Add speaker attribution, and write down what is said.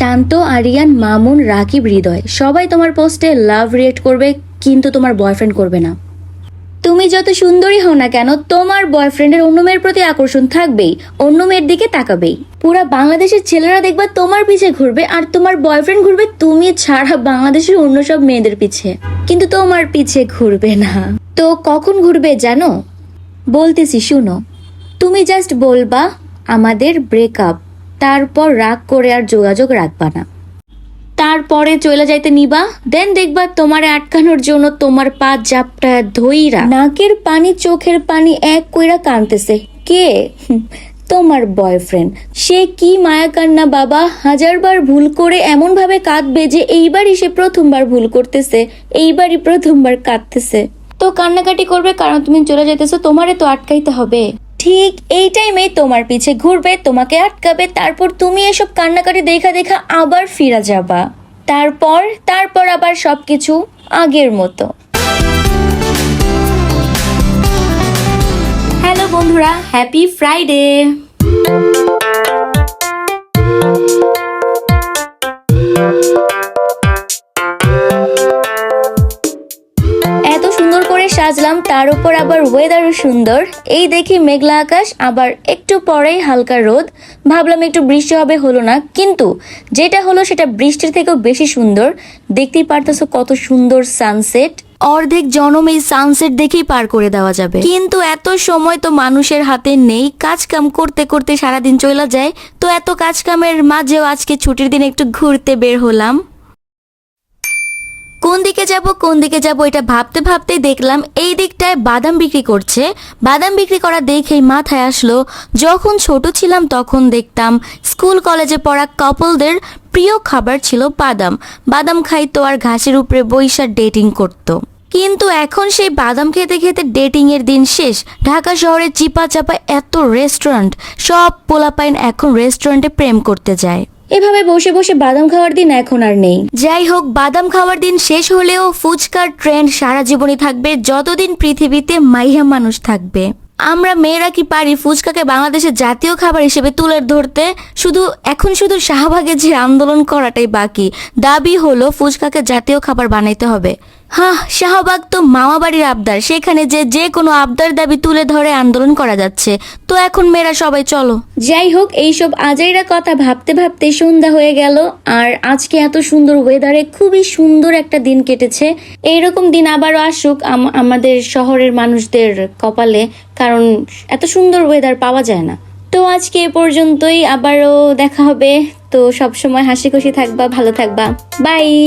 Speaker 1: শান্ত, আরিয়ান, মামুন, রাকিব, হৃদয়। সবাই তোমার পোস্টে লাভ রিয়েক্ট করবে, কিন্তু তোমার বয়ফ্রেন্ড করবে না। তুমি যত সুন্দরী হও না কেন, তোমার বয়ফ্রেন্ডের অন্য মেয়ের প্রতি আকর্ষণ থাকবেই, অন্য মেয়ের দিকে তাকাবেই। পুরা বাংলাদেশের ছেলেরা দেখবা তোমার পিছে ঘুরবে, আর তোমার বয়ফ্রেন্ড ঘুরবে তুমি ছাড়া বাংলাদেশের অন্য সব মেয়েদের পিছে। কিন্তু তোমার পিছে ঘুরবে না। তো কখন ঘুরবে জানো? বলতেছি, শুনো। তুমি জাস্ট বলবা, আমাদের ব্রেকআপ তারপর রাগ করে আর যোগাযোগ রাখবা না। তারপরে চলে যাইতে নিবা দেন দেখবা তোমারে আটকানোর জন্য তোমার পা জাপটা ধইরা নাকের পানি চোখের পানি এক কইরা কানতেছে। কে? তোমার বয়ফ্রেন্ড সে কি মায়া কান্না বাবা? হাজারবার ভুল করে এমন ভাবে কাঁদবে যে এইবারই সে প্রথমবার ভুল করতেছে, এইবারই প্রথমবার কাঁদতেছে। তো কান্নাকাটি করবে কারণ তুমি চলে যাইতেছো, তোমারে তো আটকাইতে হবে। ঠিক এই টাইমে তোমার পিছে ঘুরবে, তোমাকে আটকাবে, তারপর তুমি এসব কান্নাকাটি দেখা দেখা আবার ফিরা যাবা। তারপর তারপর আবার সবকিছু আগের মতো। হ্যালো বন্ধুরা হ্যাপি ফ্রাইডে এত সাজলাম, তার উপর আবার ওয়েদারও সুন্দর। এই দেখি মেঘলা আকাশ, আবার একটু পরেই হালকা রোদ। ভাবলাম একটু বৃষ্টি হবে, হলো না। কিন্তু যেটা হলো, সেটা বৃষ্টির থেকেও বেশি সুন্দর। দেখতেই পারতেছো কত সুন্দর সানসেট অর্ধেক জনম এই সানসেট দেখেই পার করে দেওয়া যাবে। কিন্তু এত সময় তো মানুষের হাতে নেই। কাজ কাম করতে করতে সারাদিন চলে যায়। তো এত কাজ কামের মাঝেও আজকে ছুটির দিন একটু ঘুরতে বের হলাম। কোন দিকে যাব, কোন দিকে যাব এটা ভাবতে ভাবতে দেখলাম এই দিকটায় বাদাম বিক্রি করছে। বাদাম বিক্রি করা দেখেই মাথায় আসলো, যখন ছোট ছিলাম তখন দেখতাম স্কুল কলেজে পড়া কাপলদের প্রিয় খাবার ছিল বাদাম। বাদাম খাইতো আর ঘাসের উপরে বৈশা ডেটিং করতো। কিন্তু এখন সেই বাদাম খেতে খেতে ডেটিং এর দিন শেষ। ঢাকা শহরে চিপা চাপা এত রেস্টুরেন্ট সব পোলাপাইন এখন রেস্টুরেন্টে প্রেম করতে যায়। এভাবে বসে বসে বাদাম খাওয়ার দিন এখন আর নেই। যাই হোক, বাদাম খাওয়ার দিন শেষ হলেও ফুচকার ট্রেন্ড সারা জীবনই থাকবে, যতদিন পৃথিবীতে মাইহা মানুষ থাকবে। আমরা মেয়েরা কি পারি ফুচকাকে বাংলাদেশের জাতীয় খাবার হিসেবে তুলে ধরতে? শুধু, এখন শুধু শাহবাগে যে আন্দোলন করাটাই বাকি। দাবি হলো, ফুচকাকে জাতীয় খাবার বানাইতে হবে। হ্যাঁ শাহবাগ তো মামা বাড়ির আবদার। সেখানে যে যে কোনো আবদার দাবি তুলে ধরে আন্দোলন করা যাচ্ছে। তো এখন মেয়েরা সবাই চলো। যাই হোক, এইসব আজাইরা কথা ভাবতে ভাবতে সন্ধ্যা হয়ে গেল। আর আজকে এত সুন্দর ওয়েদারে খুবই সুন্দর একটা দিন কেটেছে। এইরকম দিন আবারও আসুক আম- আমাদের শহরের মানুষদের কপালে, কারণ এত সুন্দর ওয়েদার পাওয়া যায় না। তো আজকে এ পর্যন্তই, আবারও দেখা হবে। তো সবসময় হাসি খুশি থাকবা, ভালো থাকবা। বাই